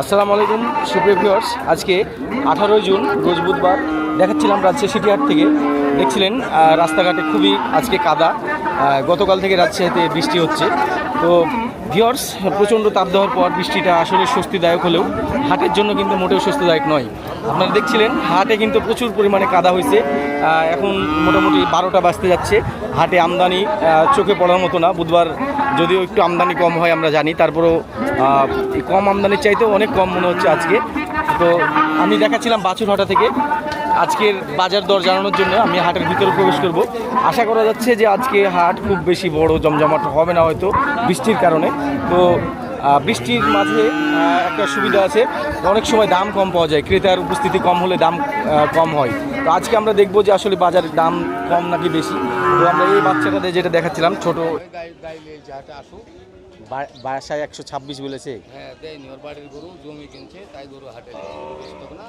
আসসালামু আলাইকুম, সুপ্রিয় ভিউয়ার্স আজকে আঠারোই জুন, রোজ বুধবার। দেখাচ্ছিলাম রাজশাহী সিটিহাট থেকে। দেখছিলেন রাস্তাঘাটে খুবই আজকে কাদা। গতকাল থেকে রাজশাহীতে বৃষ্টি হচ্ছে। তো ভিউয়ার্স প্রচণ্ড তাপ দেওয়ার পর বৃষ্টিটা আসলে স্বস্তিদায়ক হলেও হাটের জন্য কিন্তু মোটেও স্বস্তিদায়ক নয়। আপনারা দেখছিলেন, হাটে কিন্তু প্রচুর পরিমাণে কাদা হয়েছে। এখন মোটামুটি বারোটা বাজতে যাচ্ছে। হাটে আমদানি চোখে পড়ার মতো না। বুধবার যদিও একটু আমদানি কম হয় আমরা জানি, তারপরেও কম আমদানির চাইতেও অনেক কম মনে হচ্ছে আজকে। তো আমি দেখাচ্ছিলাম বাছুরহাটা থেকে। আজকের বাজার দর জানানোর জন্য আমি হাটের ভিতরে প্রবেশ করব। আশা করা যাচ্ছে যে আজকে হাট খুব বেশি বড় জমজমাট হবে না হয়তো বৃষ্টির কারণে। তো বৃষ্টির মাঝে একটা সুবিধা আছে। অনেক সময় দাম কম পাওয়া যায়, ক্রেতার উপস্থিতি কম হলে দাম কম হয়। তো আজকে আমরা দেখব যে আসলে বাজারের দাম কম নাকি বেশি। তো আমরা এই বাচ্চাটাদের যেটা দেখাচ্ছিলাম ছোট গাই গাইলে যাটা আসুক। বা- বাসায় একশো ছাব্বিশ বলেছে। হ্যাঁ দেয়নি ওর বাড়ির গরু জমি কিনছে তাই গরু হাটে না।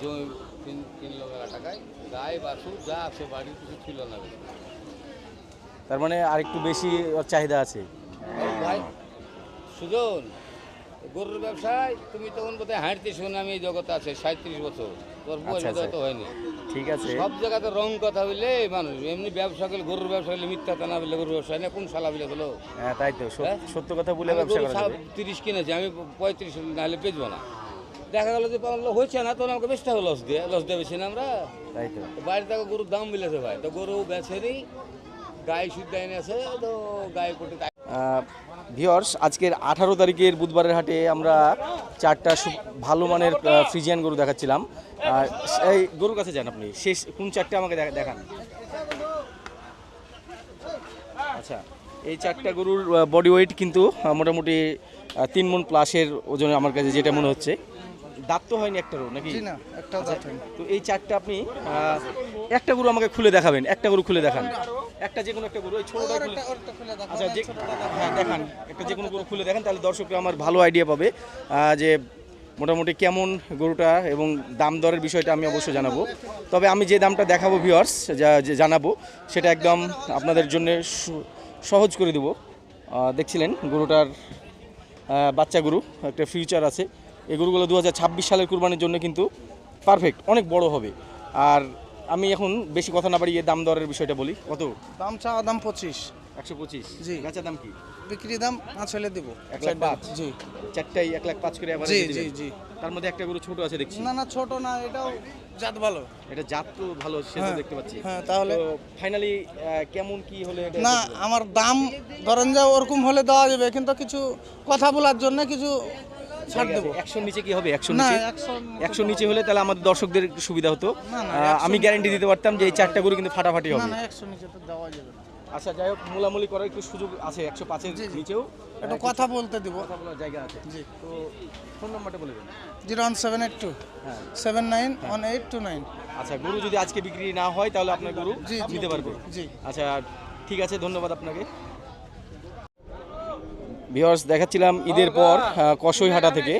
জমি কিনলো মেলা টাকায়। গাই বাছুর যা আছে বাড়ির কিছু ছিল না তার মানে আর একটু বেশি চাহিদা আছে। ভাই সুজন গরুর ব্যবসায় তুমি তখন বোধহয় হাঁটতে শুনে আমি এই জগতে আছে সাঁত্রিশ বছর। আচ্ছা, হয়নি। ঠিক আছে। সব জায়গাতে রং কথা হইলে মানুষ এমনি ব্যবসা করলে গরুর ব্যবসা করলে মিথ্যা তা না বললে গরুর ব্যবসা না কোন বলে হলো হ্যাঁ তাই তো। হ্যাঁ? সত্য কথা বলে ব্যবসা করা তিরিশ কিনেছি আমি পঁয়ত্রিশ নাহলে বেচবো না। দেখা গেল যে হচ্ছে না তখন আমাকে বেচতে হবে লস দিয়ে লস দিয়ে না আমরা। তাই তো। বাড়িতে থেকে গরুর দাম মিলেছে ভাই তো গরু বেছেনি গাই শুদ্ধ এনেছে তো গায়ে কোটি ভিওর্স আজকের আঠারো তারিখের বুধবারের হাটে আমরা চারটা ভালো মানের ফ্রিজিয়ান গরু দেখাচ্ছিলাম। এই গরুর কাছে যান আপনি। শেষ কোন চারটে আমাকে দেখা- দেখান। আচ্ছা এই চারটা গরুর বডি ওয়েট কিন্তু মোটামুটি তিন মন প্লাসের ওজনে আমার কাছে যেটা মনে হচ্ছে। দাঁত তো হয়নি একটা একটারও নাকি? জি না একটাও দাঁত হয়নি। তো এই চারটা আপনি একটা গরু আমাকে খুলে দেখাবেন একটা গরু খুলে দেখান। একটা যে কোনো একটা গরু ওই ছোটটা খুলে আচ্ছা যে হ্যাঁ দেখান একটা যে কোনো গরু খুলে দেখান তাহলে দর্শকরা আমার ভালো আইডিয়া পাবে। যে মোটামুটি কেমন গরুটা এবং দাম দরের বিষয়টা আমি অবশ্যই জানাব। তবে আমি যে দামটা দেখাবো ভিউয়ার্স যা জানাব সেটা একদম আপনাদের জন্য সহজ করে দেবো। দেখছিলেন গরুটার বাচ্চা গরু একটা ফিউচার আছে। এই গরুগুলো দু হাজার ছাব্বিশ সালের কুরবানির জন্য কিন্তু পারফেক্ট অনেক বড় হবে। আর আমি এখন বেশি কথা না বাড়িয়ে দাম দরের বিষয়টা বলি। কত? দাম চা দাম পঁচিশ। একশো পঁচিশ। জি। বেচার দাম কি? বিক্রি দাম পাঁচ হলে দিব। এক লাখ পাঁচ? জি। চারটাই এক লাখ পাঁচ করে জি জি জি। তার মধ্যে একটা গরু ছোট আছে দেখছি। না না ছোট না এটাও জাত ভালো। এটা জাত তো ভালো সেটা হ্যাঁ, দেখতে পাচ্ছি। হ্যাঁ, তাহলে? ফাইনালি কেমন কি হলে না আমার দাম ধরেন যে ওরকম হলে দেওয়া যাবে কিন্তু কিছু কথা বলার জন্য কিছু ছাড় দেবো। একশোর নিচে কি হবে? একশো নিচে? একশো একশো নিচে হলে তাহলে আমাদের দর্শকদের সুবিধা হতো। আমি গ্যারান্টি দিতে পারতাম যে এই চারটা গরু কিন্তু ফাটাফাটি হবে। না একশো নিচে তো দেওয়া যাবে আচ্ছা যাই হোক মোলামুলি করার একটু সুযোগ আছে একশো পাঁচের। নিচেও। একটু কথা বলতে দিব। কথা বলার জায়গা আছে। জি। তো ফোন নাম্বারটা বলে দেন zero one seven eight two হ্যাঁ। Seven nine one eight two nine. আচ্ছা গরু যদি আজকে বিক্রি না হয় তাহলে আপনার গরু। নিতে পারবে। জি। আচ্ছা ঠিক আছে ধন্যবাদ আপনাকে। ভিওর্স দেখাচ্ছিলাম ঈদের পর কসইহাটা থেকে।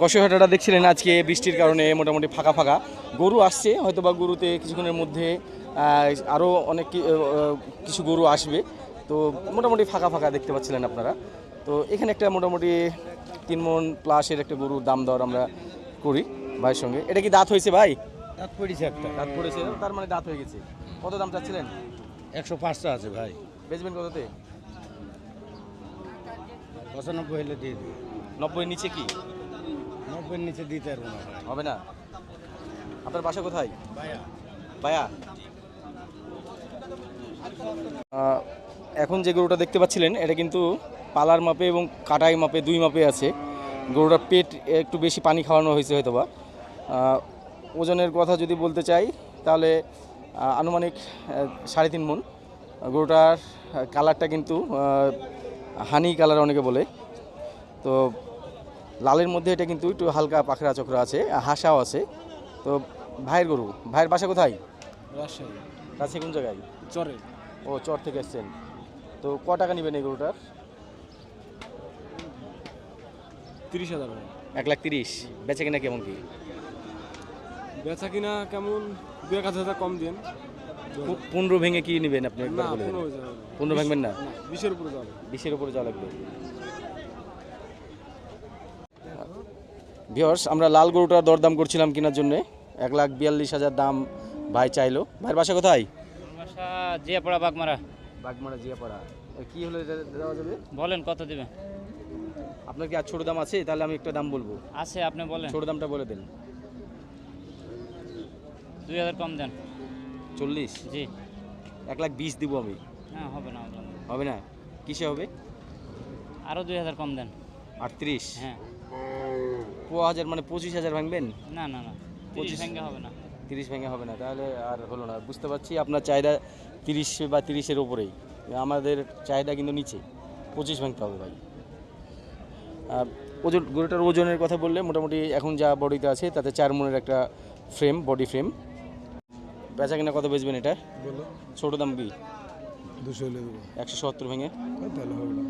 কসইহাটাটা দেখছিলেন আজকে বৃষ্টির কারণে মোটামুটি ফাঁকা ফাঁকা। গরু আসছে হয়তো বা গরুতে কিছুক্ষণের মধ্যে আরও অনেক কিছু গরু আসবে। তো মোটামুটি ফাঁকা ফাঁকা দেখতে পাচ্ছিলেন আপনারা। তো এখানে একটা মোটামুটি তিন মন প্লাসের একটা গরুর দাম দর আমরা করি ভাইয়ের সঙ্গে। এটা কি দাঁত হয়েছে ভাই? দাঁত পড়েছে একটা। দাঁত পড়েছে তার মানে দাঁত হয়ে গেছে। কত দাম চাচ্ছিলেন? একশো পাঁচটা আছে ভাই। বেচবেন কততে? পঁচানব্বই হলে দিয়ে দিই। নব্বই নিচে কি? নব্বইয়ের নিচে দিতে পারব না হবে না। আপনার বাসা কোথায়? বায়া। আহ, এখন যে গরুটা দেখতে পাচ্ছিলেন এটা কিন্তু পালার মাপে এবং কাটাই মাপে দুই মাপে আছে। গরুটার পেট একটু বেশি পানি খাওয়ানো হয়েছে হয়তো বা ওজনের কথা যদি বলতে চাই তাহলে আনুমানিক সাড়ে তিন মন। গরুটার কালারটা কিন্তু হানি কালার অনেকে বলে। তো লালের মধ্যে এটা কিন্তু একটু হালকা পাখরা চক্রা আছে হাসাও আছে। তো ভাইয়ের গরু ভাইয়ের বাসা কোথায়? রাজশাহী। কাছে কোন জায়গায়? চরে। ও চর থেকে এসছেন। তো ক টাকা নেবেন এই গরুটার? তিরিশ হাজার এক লাখ তিরিশ। বেচে কিনা কেমন কি? বেচা কিনা কেমন? দু এক হাজার কম দিন পনেরো ভেঙে কি নেবেন আপনি একবার না বলে পনেরো ভাঙবেন না? বিশের উপরে যাবে। বিশের উপরে যাওয়া লাগবে। ভিওর্স আমরা লাল গরুটার দরদাম করছিলাম কেনার জন্য। এক লাখ বিয়াল্লিশ হাজার দাম ভাই চাইলো। ভাইয়ের বাসা কোথায়? জিয়াপাড়া বাগমারা। বাগমারা জিয়াপাড়া। কি হলে দেওয়া যাবে বলেন কত দেবে? আপনার কি আর ছোট দাম আছে? তাহলে আমি একটা দাম বলব। আছে আপনি বলেন। ছোট দামটা বলে দেন। দুই হাজার কম দেন। চল্লিশ? জি। এক লাখ বিশ দিব আমি। হ্যাঁ হবে না হবে না। হবে না? কিসে হবে? আরও দুই হাজার কম দেন। আটত্রিশ? হ্যাঁ। পো হাজার মানে পঁচিশ হাজার ভাঙবেন? না না না। পঁচিশ। সঙ্গে হবে না। তিরিশ ভেঙে হবে না তাহলে আর হলো না। বুঝতে পারছি আপনার চাহিদা তিরিশ বা তিরিশের ওপরেই আমাদের চাহিদা কিন্তু নিচে। পঁচিশ ভাঙতে হবে ভাই। ওজন গরুটার ওজনের কথা বললে মোটামুটি এখন যা বডিতে আছে তাতে চার মনের একটা ফ্রেম বডি ফ্রেম বেচা কিনা কত বেচবেন এটা? ছোট দাম কি? দুশো একশো সত্তর ভেঙে? তাহলে হবে না।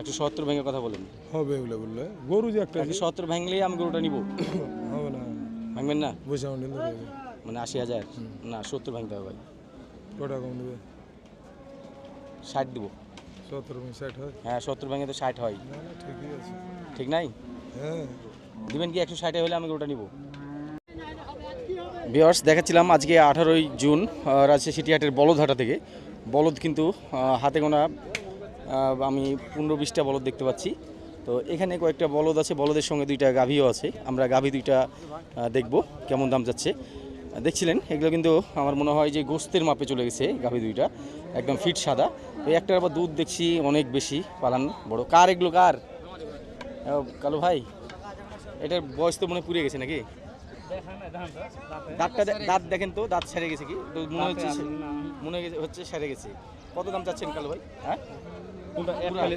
একশো সত্তর ভেঙে কথা বলেন। হবে বললে। গরু যে একটা একশো সত্তর ভাঙলেই আমি গরুটা নিব। হবে না। ভাঙবেন না? মানে আশি হাজার। না সত্তর ভাঙতে হবে ভাই। কটা কম দেবে? ষাট দিব। সতেরো ষাট হয়? হ্যাঁ সত্তর ভেঙে তো ষাট হয়। না না ঠিকই আছে। ঠিক নাই? হ্যাঁ। দিবেন কি একশো ষাটে হলে আমি গরুটা নিব? বিয়ার্স দেখাচ্ছিলাম আজকে আঠারোই জুন রাজশাহী সিটিহাটের বলদহাটা থেকে। বলদ কিন্তু হাতে গোনা আমি পনেরো বিশটা বলদ দেখতে পাচ্ছি। তো এখানে কয়েকটা বলদ আছে বলদের সঙ্গে দুইটা গাভীও আছে। আমরা গাভী দুইটা দেখব কেমন দাম যাচ্ছে। দেখছিলেন? এগুলো কিন্তু আমার মনে হয় যে গোস্তের মাপে চলে গেছে গাভী দুইটা। একদম ফিট সাদা। তো একটার আবার দুধ দেখছি অনেক বেশি পালান বড়। কার এগুলো? কার? কালো ভাই এটার বয়স তো মনে পুড়ে গেছে নাকি? দাঁতটা দাঁত দেখেন তো দাঁত সেরে গেছে কি? তো মনে হচ্ছে মনে গেছে- হচ্ছে সেরে গেছে। কত দাম চাচ্ছেন কালো ভাই? হ্যাঁ?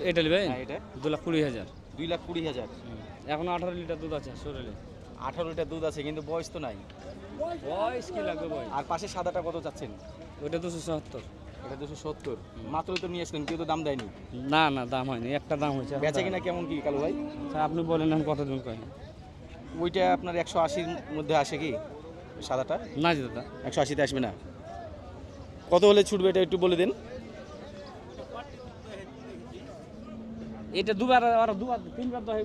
এটা নেবে হ্যাঁ, এটা। দু লাখ কুড়ি হাজার। দুই লাখ কুড়ি হাজার। এখন আঠারো লিটার দুধ আছে শরীরে। আঠারো লিটার দুধ আছে কিন্তু বয়স তো নাই। বয়স কি লাগবে বয়স আর পাশে সাদাটা কত চাচ্ছেন? ওইটা দুশো সত্তর। এটা দুশো সত্তর। মাত্র তো নিয়ে আসলেন কেউ তো দাম দেয়নি। না না দাম হয়নি একটা দাম হয়েছে। বেচা কিনা কেমন কি কালু ভাই? আপনি বলেন এখন কত দিন কয় ওইটা আপনার একশো আশির মধ্যে আসে কি সাদাটা? না দাদা একশো আশিতে আসবে না। কত হলে ছুটবে এটা একটু বলে দিন। এটা দুবার আর দুবার তিনবার দহে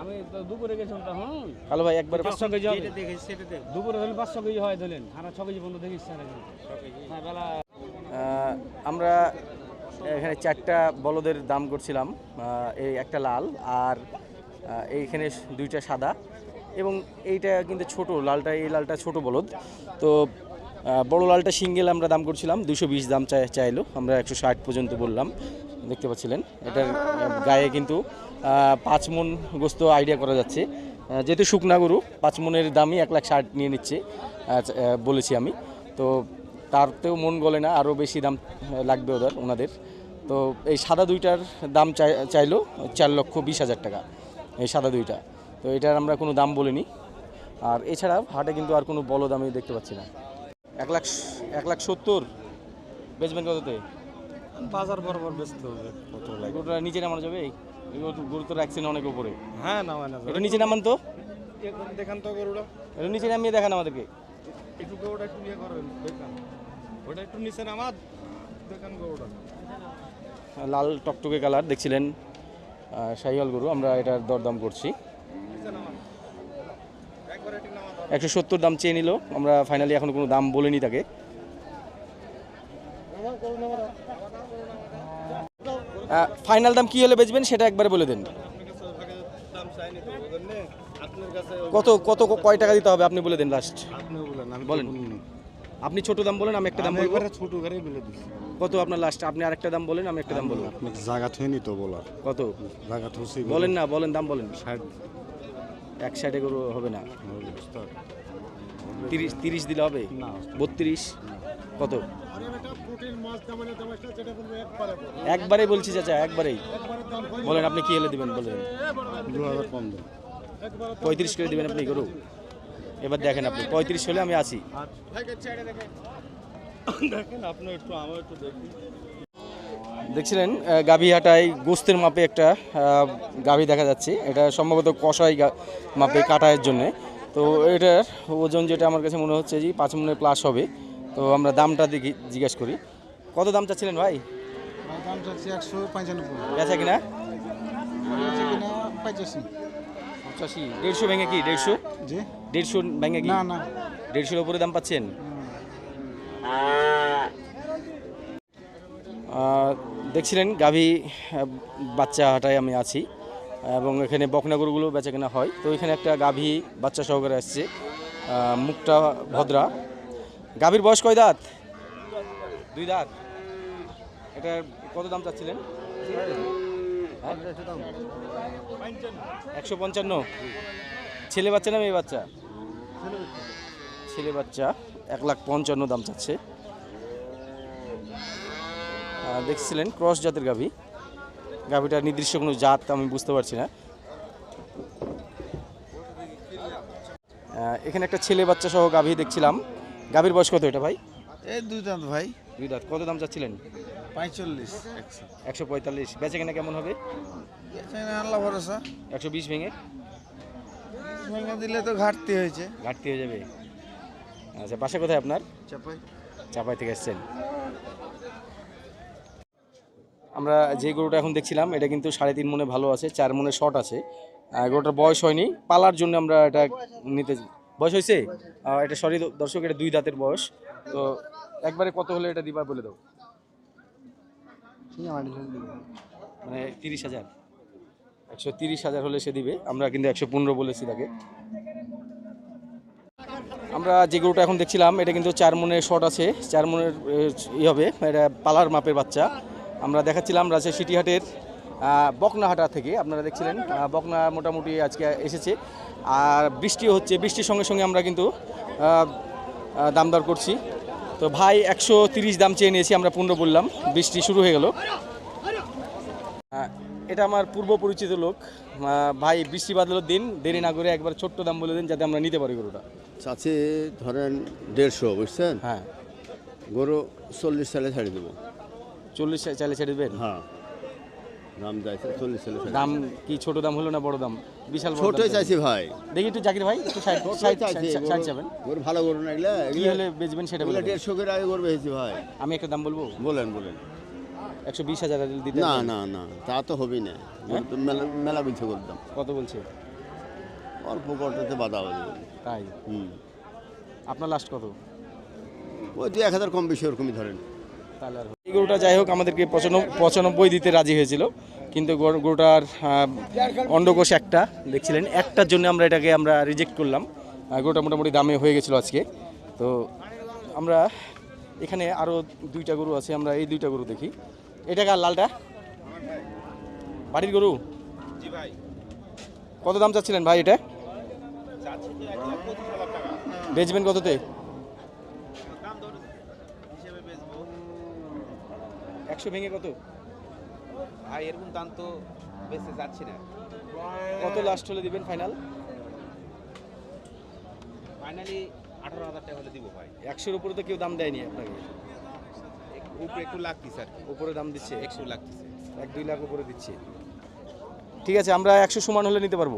আমি তো দুপুরে গেছিলাম তখন। ভাই একবার পাঁচশো কেজি হবে। দুপুরে ধরলে পাঁচশো কেজি হয় ধরলেন আর ছ কেজি পর্যন্ত দেখিস হ্যাঁ বেলা আমরা এখানে চারটা বলদের দাম করছিলাম এই একটা লাল আর এইখানে দুইটা সাদা। এবং এইটা কিন্তু ছোট লালটা এই লালটা ছোট বলদ। তো বড় লালটা সিঙ্গেল আমরা দাম করছিলাম দুশো বিশ দাম চাই চাইলো আমরা একশো ষাট পর্যন্ত বললাম। দেখতে পাচ্ছিলেন। এটার গায়ে কিন্তু আহ, পাঁচ মন গোস্ত আইডিয়া করা যাচ্ছে। যেহেতু শুকনা গরু পাঁচ মনের দামই এক লাখ ষাট নিয়ে নিচ্ছে বলেছি আমি। তো তারতেও মন গলে না আরও বেশি দাম লাগবে ওদের ওনাদের। তো এই সাদা দুইটার দাম চাই চাইলো চার লক্ষ বিশ হাজার টাকা এই সাদা দুইটা। তো এটার আমরা কোনো দাম বলিনি। আর এছাড়া হাটে কিন্তু আর কোনো বলদ আমি দেখতে পাচ্ছি না। এক লাখ এক লাখ সত্তর। বেচবেন কততে? বাজার বরাবর ব্যস্ত। হবে কত লাগে? গরুটা নিচে নামানো যাবে? এই গরু তো- গরু তো রাখছেন অনেক উপরে। হ্যাঁ না না এটা নিচে নামান তো। দেখান তো গরুটা। এটা নিচে নামিয়ে দেখান আমাদেরকে। একটু গরুটা একটু ইয়ে করবেন দেখান। ওটা একটু নিচে নামাত দেখান গরুটা। লাল টকটকে কালার দেখছিলেন শাহিওয়াল গরু। আমরা এটার দরদাম করছি। একশো সত্তর দাম চেয়ে নিল। আমরা ফাইনালি এখনও কোনো দাম বলিনি তাকে। ফাইনাল দাম কি হলে বেচবেন সেটা একবারে বলে দিন। কত কত কয় টাকা দিতে হবে আপনি বলে দিন লাস্ট বলেন আপনি ছোট দাম বলেন আমি একটা দাম বলব। ছোট গাড়ি বলে দিচ্ছি কত আপনার লাস্ট আপনি আরেকটা দাম বলেন আমি একটা দাম বলব। আপনি জায়গা থইনি তো বলার। কত? জায়গা থুসি বলেন না বলেন দাম বলেন। ষাট। এক সাইডে গরু হবে না। হলে বুঝতে হবে। তিরিশ তিরিশ দিলে হবে? না বত্রিশ? কত? একবারে বলছি চাচা, একবারেই। বলেন, আপনি কি হলে দিবেন? বলেন। দু হাজার কম দেন পঁয়ত্রিশ করে দিবেন আপনি গরু? এবার দেখেন আপনি, পঁয়ত্রিশ হলে আমি আছি। দেখেন আপনি দেখছিলেন গাভীহাটায় গোস্তের মাপে একটা গাভী দেখা যাচ্ছে। এটা সম্ভবত কষাই মাপে কাটায়ের জন্যে। তো এটার ওজন যেটা আমার কাছে মনে হচ্ছে যে পাঁচ মনে প্লাস হবে। তো আমরা দামটা দেখি জিজ্ঞেস করি। কত দাম চাচ্ছিলেন ভাই? দাম চাচ্ছি একশো পঁচানব্বই বেচা কিনা? পঁচাশি পঁচাশি। দেড়শো ভেঙে কি? দেড়শো? জি। দেড়শো ভেঙে কি? না না। দেড়শোর উপরে দাম পাচ্ছেন? দেখছিলেন গাভী বাচ্চা হাটায় আমি আছি। এবং এখানে বকনা গরুগুলো বেচা কেনা হয়। তো এখানে একটা গাভী বাচ্চা সহকারে আসছে মুখটা ভদ্রা। গাভীর বয়স কয় দাঁত? দুই দাঁত। এটা কত দাম চাচ্ছিলেন? একশো পঞ্চান্ন। ছেলে বাচ্চা না মেয়ে বাচ্চা? ছেলে বাচ্চা। এক লাখ পঞ্চান্ন দাম চাচ্ছে। দেখছিলেন ক্রস জাতের গাভী। গাভীটার নির্দিষ্ট কোনো জাত আমি বুঝতে পারছি না। এখানে একটা ছেলে বাচ্চা সহ গাভী দেখছিলাম। গাভীর বয়স কত এটা ভাই? এই দুই দাঁত ভাই। দুই দাঁত। কত দাম চাচ্ছিলেন? পঁয়তাল্লিশ একশো। একশো পঁয়তাল্লিশ। বেচে কেনা কেমন হবে? আল্লাহ ভরসা। একশো বিশ ভেঙে? ভেঙে দিলে তো ঘাটতি হয়েছে। ঘাটতি হয়ে যাবে। আচ্ছা বাসা কোথায় আপনার? চাপাই। চাপাই থেকে এসছেন। আমরা যে গরুটা এখন দেখছিলাম এটা কিন্তু সাড়ে তিন মনে ভালো আছে চার মনে শর্ট আছে। গরুটার বয়স হয়নি। পালার জন্য আমরা এটা নিতে বয়স হয়েছে? এটা সরি দর্শক এটা দুই দাঁতের বয়স। তো একবারে কত হলে এটা দিবা বলে দাও? মানে তিরিশ হাজার। একশো তিরিশ হাজার হলে সে দিবে। আমরা কিন্তু একশো পনেরো বলেছি তাকে। আমরা যে গরুটা এখন দেখছিলাম এটা কিন্তু চার মনের শট আছে। চার মনের ই হবে। এটা পালার মাপের বাচ্চা। আমরা দেখাচ্ছিলাম রাজশাহী সিটিহাটের আহ, বকনাহাটা থেকে আপনারা দেখছিলেন বকনা মোটামুটি আজকে এসেছে। আর বৃষ্টিও হচ্ছে বৃষ্টির সঙ্গে সঙ্গে আমরা কিন্তু আহ, আহ, দাম দর করছি। তো ভাই একশো তিরিশ দাম চেয়ে নিয়েছি আমরা পনেরো বললাম বৃষ্টি শুরু হয়ে গেল। এটা আমার পূর্ব পরিচিত লোক। ভাই বৃষ্টি বাদলের দিন দেরি না করে একবার ছোট্ট দাম বলে দিন যাতে আমরা নিতে পারি গরুটা। চাচি ধরেন দেড়শো বুঝছেন? হ্যাঁ। গরু চল্লিশ সালে ছাড়ি দেবো। চল্লিশ চাইলে ছেড়ে দেবেন? হ্যাঁ। দাম চাইছে চল্লিশ ছাড়ি দাম কি ছোট দাম হলো না বড় দাম? বিশাল ছোটই চাইছি। ভাই। দেখি একটু জাকির ভাই একটু সাইড সাইড সাইড যাবেন। গরু ভালো গরু না এগুলা কি হলে বেচবেন সেটা বলে দেড়শো করে আগে গরু বেশি ভাই। আমি একটা দাম বলব? বলেন বলেন। একশো বিশ হাজার দিতে না? না না তা তো হবেই না। মেলা মেলা বিছে করতাম কত বলছে? অল্প করতে বাধা হবে তাই? হুম। আপনার লাস্ট কত? ওই দু এক হাজার কম বেশি ওরকমই ধরেন। তাহলে গরুটা যাই হোক, আমাদেরকে পঁচানব্বই দিতে রাজি হয়েছিল। কিন্তু গরুটার অন্ডকোষ একটা, দেখছিলেন? একটার জন্য আমরা এটাকে আমরা রিজেক্ট করলাম। গরুটা মোটামুটি দামে হয়ে গেছিল আজকে। তো আমরা এখানে আরও দুইটা গরু আছে, আমরা এই দুইটা গরু দেখি। এটা কার লালটা? বাড়ির গরু? কত দাম চাচ্ছিলেন ভাই এটা? বেচবেন কততে? একশো ভেঙে কত? ভাই এরকম দাম তো বেঁচে যাচ্ছি না। কত লাস্ট হলে দিবেন ফাইনাল ফাইনালি আঠারো হাজার টাকা হলে দিব ভাই। একশোর উপরে তো কেউ দাম দেয়নি আপনাকে। উপরে একটু লাগতেছে আর কি। উপরে দাম দিচ্ছে? একশো লাগতেছে। এক দুই লাখ উপরে দিচ্ছে। ঠিক আছে আমরা একশো সমান হলে নিতে পারব।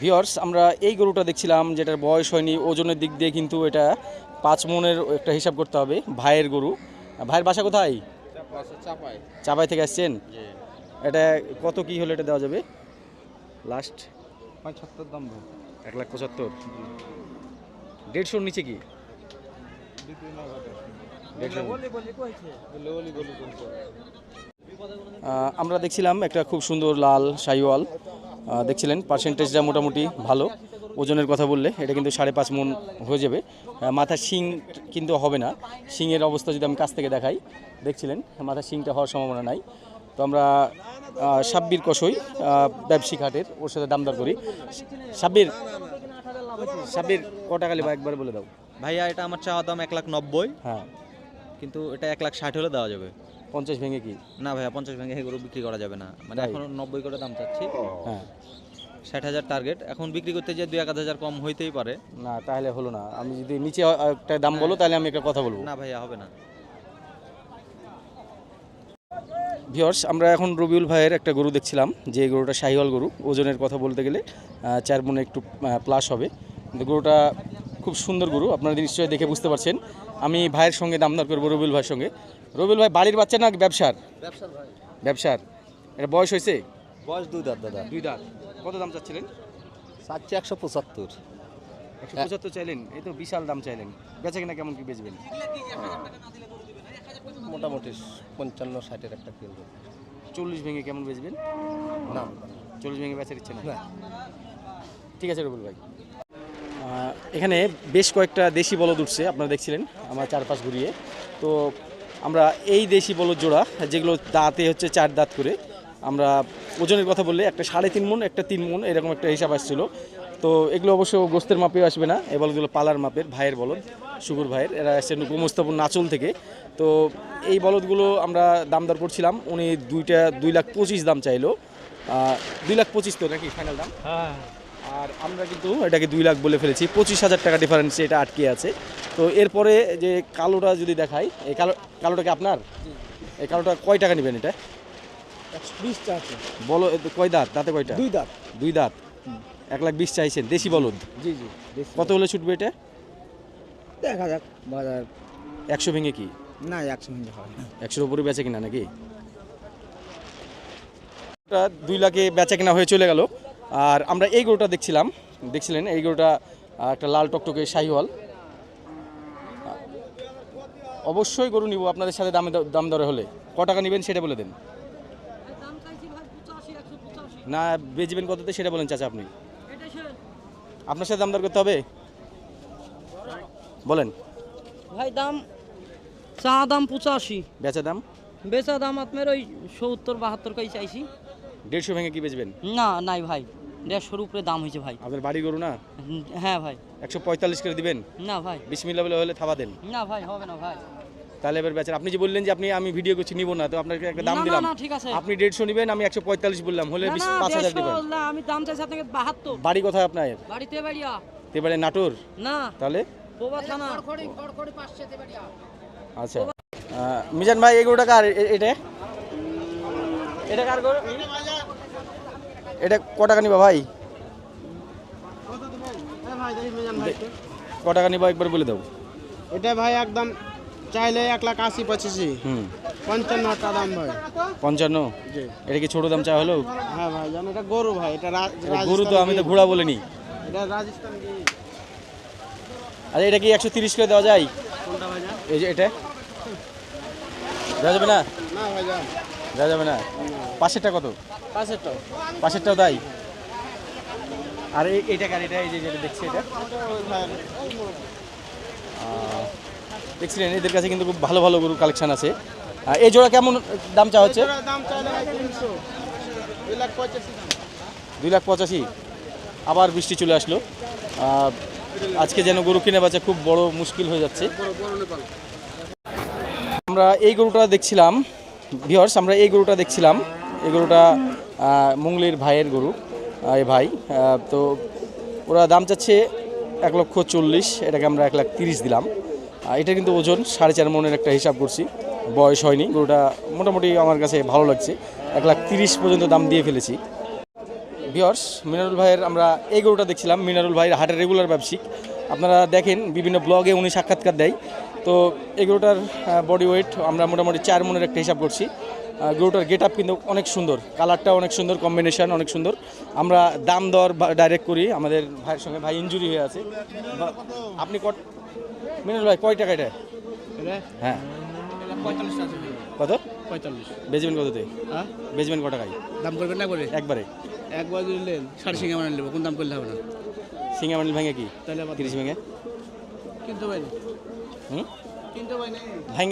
ভিওর্স আমরা এই গরুটা দেখছিলাম যেটার বয়স হয়নি ওজনের দিক দিয়ে কিন্তু এটা পাঁচ মনের একটা হিসাব করতে হবে ভাইয়ের গরু। ভাইয়ের বাসা কোথায়? চাপাই। থেকে আসছেন? এটা কত কি হলে এটা দেওয়া যাবে? লাস্ট পঁচাত্তর দাম এক লাখ পঁচাত্তর। দেড়শোর নিচে কি? আমরা দেখছিলাম একটা খুব সুন্দর লাল শাহিওয়াল দেখছিলেন? পার্সেন্টেজটা মোটামুটি ভালো। ওজনের কথা বললে এটা কিন্তু সাড়ে পাঁচ মন হয়ে যাবে। মাথার শিং কিন্তু হবে না। শিংয়ের অবস্থা যদি আমি কাছ থেকে দেখাই দেখছিলেন মাথার শিংটা হওয়ার সম্ভাবনা নাই। তো আমরা সাব্বির কষই আহ, ব্যবসায়িক হাটের ওর সাথে দামদার করি। সাব্বির সাব্বির ক টাকা নেবা একবার বলে দাও। ভাইয়া এটা আমার চাওয়া দাম এক লাখ নব্বই। হ্যাঁ। কিন্তু এটা এক লাখ ষাট হলে দেওয়া যাবে। পঞ্চাশ ভেঙে কি? না ভাইয়া পঞ্চাশ ভেঙে এগুলো বিক্রি করা যাবে না। মানে এখন নব্বই করে দাম চাচ্ছি। হ্যাঁ। ষাট হাজার টার্গেট এখন বিক্রি করতে যে দুই এক হাজার কম হইতেই পারে। না তাহলে হলো না। আমি যদি নিচে একটা দাম বলো তাহলে আমি একটা কথা বলব। না ভাইয়া হবে না। ভিওর্স আমরা এখন রবিউল ভাইয়ের একটা গরু দেখছিলাম যে গরুটা শাহিওয়াল গরু। ওজনের কথা বলতে গেলে চার মনে একটু প্লাস হবে। গরুটা খুব সুন্দর গরু আপনারা নিশ্চয়ই দেখে বুঝতে পারছেন। আমি ভাইয়ের সঙ্গে দামদার করব রবিউল ভাইয়ের সঙ্গে। রবিউল ভাই বাড়ির বাচ্চা না ব্যবসার? ব্যবসার। এটা বয়স হয়েছে? বয়স দুই দাঁত দাদা। দুই দাঁত। কত দাম চাচ্ছিলেন? চাচ্ছে একশো পঁচাত্তর। একশো পঁচাত্তর চাইলেন এই তো বিশাল দাম চাইলেন। বেচা কিনা কেমন কি বেচবেন? মোটামুটি পঞ্চান্ন ষাটের একটা কিনবো। চল্লিশ ভেঙে কেমন বেচবেন? না। চল্লিশ ভেঙে বেচার ইচ্ছে না? ঠিক আছে রবুল ভাই। এখানে বেশ কয়েকটা দেশি বলদ উঠছে আপনারা দেখছিলেন আমার চারপাশ ঘুরিয়ে। তো আমরা এই দেশি বলদ জোড়া যেগুলো দাঁতে হচ্ছে চার দাঁত করে আমরা ওজনের কথা বললে একটা সাড়ে তিন মন একটা তিন মন এরকম একটা হিসাব আসছিল। তো এগুলো অবশ্য গোস্তের মাপেও আসবে না এই বলদগুলো পালার মাপের ভাইয়ের বলদ সুগুর ভাইয়ের এরা এসছেন গোমস্তাপুর নাচল থেকে। তো এই বলদগুলো আমরা দাম দর করছিলাম উনি দুইটা দুই লাখ পঁচিশ দাম চাইলো। দুই লাখ পঁচিশ তো নাকি ফাইনাল দাম? আর আমরা কিন্তু এটাকে দুই লাখ বলে ফেলেছি পঁচিশ হাজার টাকা ডিফারেন্স এটা আটকে আছে। তো এরপরে যে কালোটা যদি দেখাই এই কালো কালোটা কি আপনার? এই কালোটা কয় টাকা নেবেন এটা? বিশটা আছে। বলো কয় দাঁত? দাঁতে কয়টা? দুই দাঁত। দুই দাঁত। এক লাখ বিশ চাইছেন দেশি বলদ? জি জি কত হলে ছুটবে এটা? দেখা যাক বাজার। একশো ভেঙে কি? না একশো মিনিট হয় না। একশোর উপরে বেচে কিনা নাকি? দুই লাখে বেচা কিনা হয়ে চলে গেল। আর আমরা এই গরুটা দেখছিলাম। দেখছিলেন? এই গরুটা একটা লাল টকটকে শাহিওয়াল। অবশ্যই গরু নিব আপনাদের সাথে দামে দাম দরে হলে। ক টাকা নেবেন সেটা বলে দেন। না বেচবেন কততে সেটা বলেন চাচা আপনি। আপনার সাথে দাম দর করতে হবে? বলেন। ভাই দাম চা দাম পঁচাশি। বেচা দাম? বেচা দাম আপনার ওই সত্তর বাহাত্তর কাই চাইছি। দেড়শো ভেঙে কি বেচবেন? না নাই ভাই। দেড়শোর উপরে দাম হয়েছে ভাই। আপনার বাড়ি গরু না? হ্যাঁ ভাই। একশো পঁয়তাল্লিশ করে দিবেন? না ভাই। বিসমিল্লা বলে হলে থাবা দেন। না ভাই হবে না ভাই। তাহলে এবার বেচার আপনি যে বললেন যে আপনি আমি ভিডিও করছি নিব না তো আপনাকে একটা দাম না, না, দিলাম। ঠিক আছে। আপনি দেড়শো নেবেন আমি একশো পঁয়তাল্লিশ বললাম হলে পাঁচ হাজার দেবেন। আমি দাম চাইছি আপনাকে বাহাত্তর। বাড়ি কোথায় আপনার? বাড়িতে বাড়িয়া। এবারে নাটোর? না। তাহলে? আচ্ছা। মিজান ভাই এগুলোটা কার এ- এটা? এটা কার গরু এটা ক টাকা নিবা ভাই? ক টাকা নিবা একবার বলে দাও। এটা ভাই একদম চাইলে এক লাখ আশি পঁচিশি। হুম। পঞ্চান্ন টাকা দাম ভাই। পঞ্চান্ন? জি। এটা কি ছোট দাম চা হলো? হ্যাঁ ভাই জানো এটা গরু ভাই এটা গরু তো আমি তো ঘোড়া বলিনি। এটা রাজস্থান গির। আচ্ছা এটা কি একশো তিরিশ করে দেওয়া যায়? কোনটা ভাই এই যে এটা। দেওয়া যাবে না? না ভাই দেওয়া যাবে না? পাশেরটা কত? পাঁচেরটা পাশেরটাও তাই? আর এইটা কার? এটা এই যে যেটা দেখছি এটা। দেখছিলেন এদের কাছে কিন্তু খুব ভালো ভালো গরু কালেকশন আছে। এই জোড়া কেমন দাম চা হচ্ছে? দুই লাখ পঁচাশি। আবার বৃষ্টি চলে আসলো। আজকে যেন গরু কিনে বাঁচা খুব বড় মুশকিল হয়ে যাচ্ছে। আমরা এই গরুটা দেখছিলাম ভিওর্স আমরা এই গরুটা দেখছিলাম। এই গরুটা মুঙ্গলির ভাইয়ের গরু এই ভাই। তো ওরা দাম চাচ্ছে এক লক্ষ চল্লিশ এটাকে আমরা এক লাখ তিরিশ দিলাম। এটা কিন্তু ওজন সাড়ে চার মনের একটা হিসাব করছি। বয়স হয়নি। গরুটা মোটামুটি আমার কাছে ভালো লাগছে। এক লাখ তিরিশ পর্যন্ত দাম দিয়ে ফেলেছি। ভিওর্স মিনারুল ভাইয়ের আমরা এই গরুটা দেখছিলাম। মিনারুল ভাইয়ের হাটের রেগুলার ব্যবসায়িক। আপনারা দেখেন, বিভিন্ন ব্লগে উনি সাক্ষাৎকার দেয়। তো এই গরুটার বডি ওয়েট আমরা মোটামুটি চার মনের একটা হিসাব করছি। গরুটার গেট আপ কিন্তু অনেক সুন্দর। কালারটা অনেক সুন্দর কম্বিনেশন অনেক সুন্দর। আমরা দাম দর ডাইরেক্ট করি। আমাদের ভাইয়ের সঙ্গে ভাই ইঞ্জুরি হয়ে আছে। আপনি কত মিনারুল ভাই কয় টাকা এটা? হ্যাঁ। কত? পঁয়তাল্লিশ। বেচবেন কত হ্যাঁ? বেচবেন ক টাকায়? দাম করবেন না করে একবারে। একবার দিলেন সাড়ে সিঙ্গা মানে নেব কোন দাম করলে হবে না? সিঙ্গা মানে ভেঙে কি? তাহলে তিরিশ ভেঙে? কিনতে পারি। হুম? কিনতে পারি।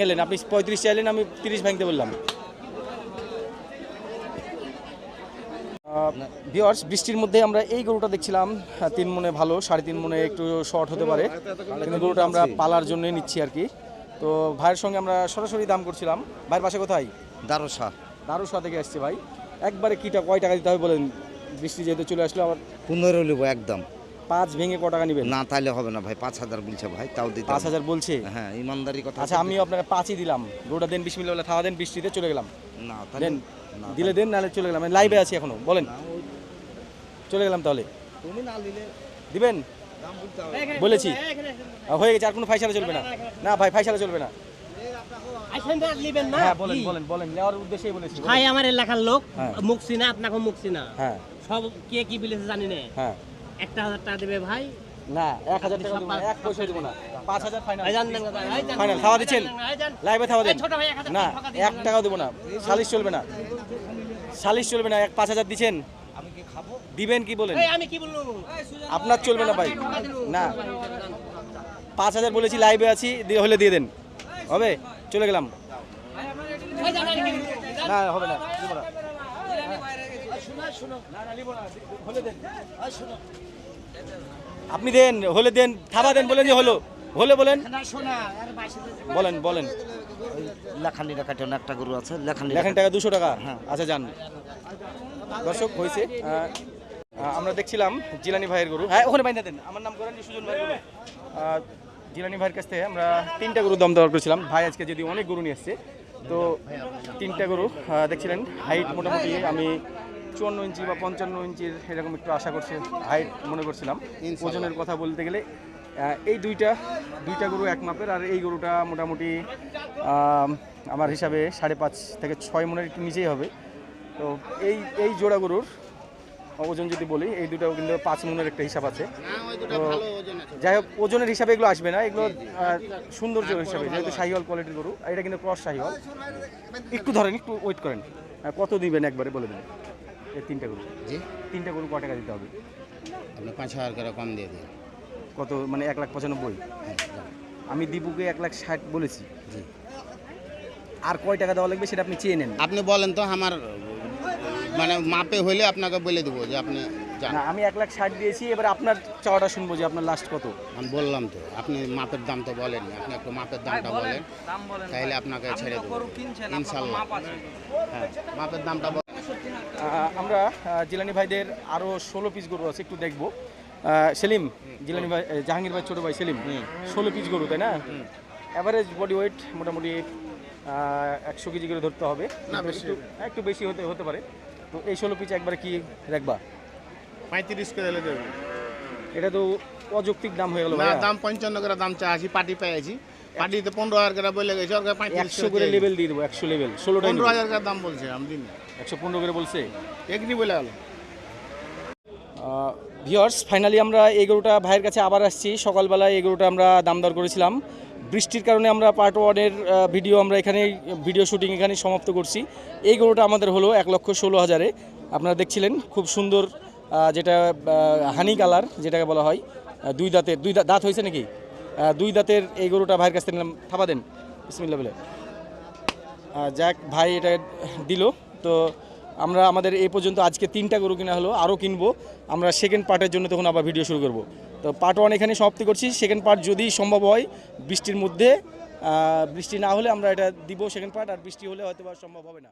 নেন আপনি পঁয়ত্রিশ চাইলেন আমি তিরিশ ভাঙতে বললাম। ভিওয়ার্স বৃষ্টির মধ্যে আমরা এই গরুটা দেখছিলাম আহ, তিন মনে ভালো সাড়ে তিন মনে একটু শর্ট হতে পারে। কিন্তু গরুটা আমরা পালার জন্য নিচ্ছি আর কি। তো ভাইয়ের সঙ্গে আমরা সরাসরি দাম করছিলাম। ভাইয়ের পাশে কোথায়? দারোসা। দারুসা থেকে আসছে ভাই। একবারে কিটা কয় টাকা দিতে হবে বলেন? বৃষ্টি যেহেতু চলে আসলো আবার পনেরো নেব একদম। পাঁচ ভেঙে ক টাকা নেবেন? না তাহলে হবে না ভাই পাঁচ হাজার বলছে ভাই তাও দিতে পাঁচ হাজার বলছে? হ্যাঁ ইমানদারি কথা আচ্ছা আমি আপনাকে পাঁচই দিলাম। গরুটা দেন বিশ মিনিট থাওয়া দেন বৃষ্টিতে চলে গেলাম। না তাহলে দিলে দেন নাহলে চলে গেলাম। লাইভে আছি এখনও। বলেন। চলে গেলাম তাহলে। তুমি না দিলে দিবেন? বলেছি। হয়ে গেছে আর কোনো ফাইসালা চলবে না। না ভাই ফাইসালা চলবে না। নেবেন হ্যাঁ বলেন বলেন বলেন। নেওয়ার উদ্দেশ্যেই বলেছি ভাই আমার এলাকার লোক হ্যাঁ। মুখছি না আপনাকে মুখছি না। হ্যাঁ। সব কে কি বলেছে জানি না। হ্যাঁ। একটা হাজার টাকা দেবে ভাই না এক হাজার টাকা দেবো না, এক পয়সা দেবো না। পাঁচ হাজার ফাইনাল দেন। ফাইনাল খাওয়া দিচ্ছেন? জান দেন না, লাইভে খাওয়া দেন। এই ছোট ভাই এক না এক টাকাও দেবো না। সালিশ চলবে না। সালিশ চলবে না এক পাঁচ হাজার দিচ্ছেন? দিবেন কি বলেন? এই আমি কি বললু আপনার চলবে না ভাই। না। পাঁচ হাজার বলেছি লাইভে আছি দিয়ে হলে দিয়ে দেন। হবে? চলে গেলাম? না হবে না। দিব না। আপনি দেন হলে দেন থাবা দেন বলেন যে হলো। হলে বলেন। বলেন বলেন। লেখানি টাকাটা একটা গরু আছে লেখানি লেখেন টাকা। দুশো টাকা? আচ্ছা যান। দর্শক হয়েছে। আমরা দেখছিলাম জিলানি ভাইয়ের গরু। হ্যাঁ ওখানে বাইন্দা দেন। আমার নাম করেন সুজন গরু জিলানি ভাইয়ের কাছ থেকে আমরা তিনটা গরু দম দেওয়ার করেছিলাম। ভাই আজকে যদি অনেক গরু নিয়ে এসছে তো তিনটা গরু দেখছিলেন। হাইট মোটামুটি আমি চুয়ান্ন ইঞ্চি বা পঞ্চান্ন ইঞ্চির এরকম একটু আশা করছি হাইট মনে করছিলাম। ওজনের কথা বলতে গেলে এই দুইটা দুইটা গরু এক মাপের আর এই গরুটা মোটামুটি আমার হিসাবে সাড়ে পাঁচ থেকে ছয় মনের একটু নিচেই হবে। তো এই এই জোড়া গরুর ওজন যদি বলি এই দুটাও কিন্তু পাঁচ মনের একটা হিসাব আছে। তো যাই হোক ওজনের হিসাবে এগুলো আসবে না এগুলো সৌন্দর্য হিসাবে যেহেতু শাহিওয়াল কোয়ালিটির গরু আর এটা কিন্তু ক্রস শাহিওয়াল। একটু ধরেন একটু ওয়েট করেন। কত দিবেন একবারে বলে দিন। এই তিনটা গরু। জি। তিনটা গরু ক টাকা দিতে হবে? আপনি পাঁচ হাজার করে কম দিয়ে দিন কত মানে এক লাখ পঁচানব্বই? আমি দীপুকে এক লাখ ষাট বলেছি। জি। আর কয় টাকা দেওয়া লাগবে সেটা আপনি চেয়ে নেন। আপনি বলেন তো আমার মানে মাপে হইলে আপনাকে বলে দেবো যে আপনি না আমি এক লাখ ষাট দিয়েছি এবার আপনার চাওয়াটা শুনব যে আপনার লাস্ট কত। আমি বললাম তো আপনি মাপের দাম তো বলেন আপনি একটু মাপের দামটা বলেন তাহলে আপনাকে ছেড়ে দেবো। ইনশাল্লাহ। হ্যাঁ মাপের দামটা আমরা জিলানি ভাইদের আরও ষোলো পিস গরু আছে একটু দেখব। সেলিম জিলানি ভাই জাহাঙ্গীর ভাই ছোটো ভাই সেলিম ষোলো পিস গরু তাই না? অ্যাভারেজ বডি ওয়েট মোটামুটি একশো কেজি করে ধরতে হবে। একটু একটু বেশি হতে হতে পারে। তো এই ষোলো পিস একবারে কি রাখবা? পঁয়ত্রিশ করে দিলে দেবে। এটা তো অযৌক্তিক দাম হয়ে গেল দাম পঞ্চান্ন করে দাম চাইছি পার্টি পেয়েছি পার্টিতে পনেরো হাজার করে বলে গেছে একশো করে লেভেল দিয়ে দেবো। একশো লেভেল ষোলোটাই পনেরো হাজার করে দাম বলছে আমি দিন একশো পনেরো করে বলছে। একনি বলে গেল ভিওর্স ফাইনালি আমরা এই গরুটা ভাইয়ের কাছে আবার আসছি। সকালবেলায় এই গরুটা আমরা দাম দর করেছিলাম। বৃষ্টির কারণে আমরা পার্ট ওয়ানের ভিডিও আমরা এখানে ভিডিও শুটিং এখানে সমাপ্ত করছি। এই গরুটা আমাদের হলো এক লক্ষ ষোলো হাজারে। আপনারা দেখছিলেন খুব সুন্দর যেটা হানি কালার যেটাকে বলা হয়। দুই দাঁতের দুই দাঁত হয়েছে নাকি? দুই দাঁতের এই গরুটা ভাইয়ের কাছ থেকে নিলাম। থাপা দেন। বিসমিল্লা বলে। যাক ভাই এটা দিল। তো আমরা আমাদের এই পর্যন্ত আজকে তিনটা গরু কিনা হলো, আরও কিনবো। আমরা সেকেন্ড পার্টের জন্য তখন আবার ভিডিও শুরু করব। তো পার্ট ওয়ান এখানে সমাপ্তি করছি। সেকেন্ড পার্ট যদি সম্ভব হয়, বৃষ্টির মধ্যে বৃষ্টি না হলে আমরা এটা দিব সেকেন্ড পার্ট আর বৃষ্টি হলে হয়তো সম্ভব হবে না।